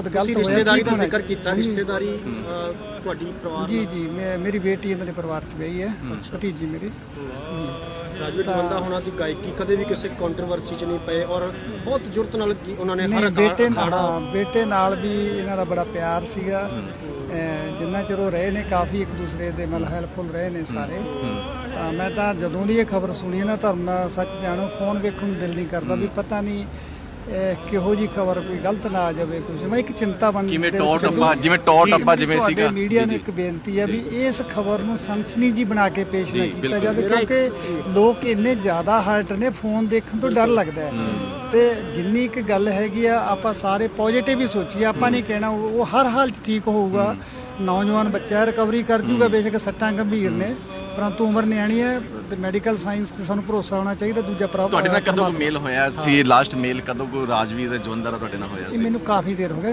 ਬਹੁਤ ਗਲਤ ਤੁਸੀਂ ਹੋਇਆ ਰਿਸ਼ਤੇਦਾਰੀ ਕੀ ਦਾ ਹੋਣਾ? ਜ਼ਿਕਰ ਕੀਤਾ ਹਾਂਜੀ। ਰਿਸ਼ਤੇਦਾਰੀ ਅਹ, ਤੁਹਾਡੀ ਪਰਿਵਾਰ ਜੀ ਨਾਲ? ਜੀ ਮੈਂ ਮੇਰੀ ਬੇਟੀ ਇਹਨਾਂ ਦੇ ਪਰਿਵਾਰ 'ਚ ਵਿਆਹੀ ਹੈ ਭਤੀਜੀ ਮੇਰੀ। ਰਾਜਵੀਰ ਜਵੰਦਾ ਹੋਣਾ ਦੀ ਗਾਇਕੀ ਕਦੇ ਵੀ ਕਿਸੇ ਕੰਟਰੋਵਰਸੀ 'ਚ ਨਹੀਂ ਪਏ ਔਰ ਬਹੁਤ ਜੁਰਤ ਨਾਲ ਗੀ- ਉਹਨਾਂ ਨੇ ਨਹੀਂ ਹਰ ਬੇਟੇ ਨਾਲ ਅਖਾੜਾ ਹਾਂ, ਬੇਟੇ ਨਾਲ ਵੀ ਇਹਨਾਂ ਦਾ ਬੜਾ ਪਿਆਰ ਸੀਗਾ। ਜਿੰਨਾ ਚਿਰ ਉਹ ਰਹੇ ਨੇ ਕਾਫੀ ਇੱਕ ਦੂਸਰੇ ਦੇ ਮਤਲਬ ਹੈਲਪਫੁਲ ਰਹੇ ਨੇ ਸਾਰੇ। ਤਾਂ ਮੈਂ ਤਾਂ ਜਦੋਂ ਦੀ ਇਹ ਖਬਰ ਸੁਣੀ ਨਾ ਧਰਮ ਨਾਲ ਸੱਚ ਜਾਣੋ ਫੋਨ ਵੇਖਣ ਨੂੰ ਦਿਲ ਨਹੀਂ ਕਰਦਾ ਵੀ ਪਤਾ ਨਹੀਂ ਕਿਹੋ ਜੀ ਖਬਰ ਕੋਈ ਗਲਤ ਨਾ ਆ ਜਾਵੇ ਕੁਝ ਮੈਂ ਇੱਕ ਚਿੰਤਾ ਬਣ ਦਿਲ ਟੌਰ ਟੱਪਾ ਜਿਵੇਂ ਟੌਰ ਟੱਪਾ ਜਿਵੇਂ ਸੀਗਾ। ਮੀਡੀਆ ਨੂੰ ਇੱਕ ਬੇਨਤੀ ਹੈ ਵੀ ਇਸ ਖਬਰ ਨੂੰ ਸਨਸਨੀ ਜੀ ਬਣਾ ਕੇ ਪੇਸ਼ ਨਾ ਕੀਤਾ। ਜਾਵੇ ਕਿਉਂਕਿ ਲੋਕ ਇੰਨੇ ਜ਼ਿਆਦਾ ਹਰਟ ਨੇ ਫੋਨ ਦੇਖਣ ਤੋਂ ਡਰ ਲੱਗਦਾ ਹੈ। ਤੇ ਜਿੰਨੀ ਇੱਕ ਗੱਲ ਹੈਗੀ ਆ ਆਪਾਂ ਸਾਰੇ ਪੋਜ਼ਿਟਿਵ ਹੀ ਸੋਚੀਏ। ਆਪਾਂ ਨਹੀਂ ਕਹਿਣਾ ਉਹ ਉਹ ਹਰ ਹਾਲ 'ਚ ਠੀਕ ਹੋਊਗਾ। ਨੌਜਵਾਨ ਬੱਚਾ ਰਿਕਵਰੀ ਕਰ ਜੂਗਾ ਬੇਸ਼ੱਕ ਸੱਟਾਂ ਗੰਭੀਰ ਨੇ। ਪਰੰਤੂ ਉਮਰ ਨਿਆਣੀ ਹੈ ਤੇ ਮੈਡੀਕਲ ਸਾਇੰਸ ਤੇ ਸਾਨੂੰ ਭਰੋਸਾ ਹੋਣਾ ਚਾਹੀਦਾ ਦੂਜਾ ਪ੍ਰਭ ਤੁਹਾਡੇ ਨਾਲ ਕਦੋਂ ਮੇਲ ਹੋਇਆ? ਸੀ ਲਾਸਟ ਮੇਲ ਕਦੋਂ ਕੋ ਰਾਜਵੀਰ ਦਾ ਤੁਹਾਡੇ ਨਾਲ ਹੋਇਆ ਸੀ? ਮੈਨੂੰ ਕਾਫੀ ਦੇਰ ਹੋ ਗਈ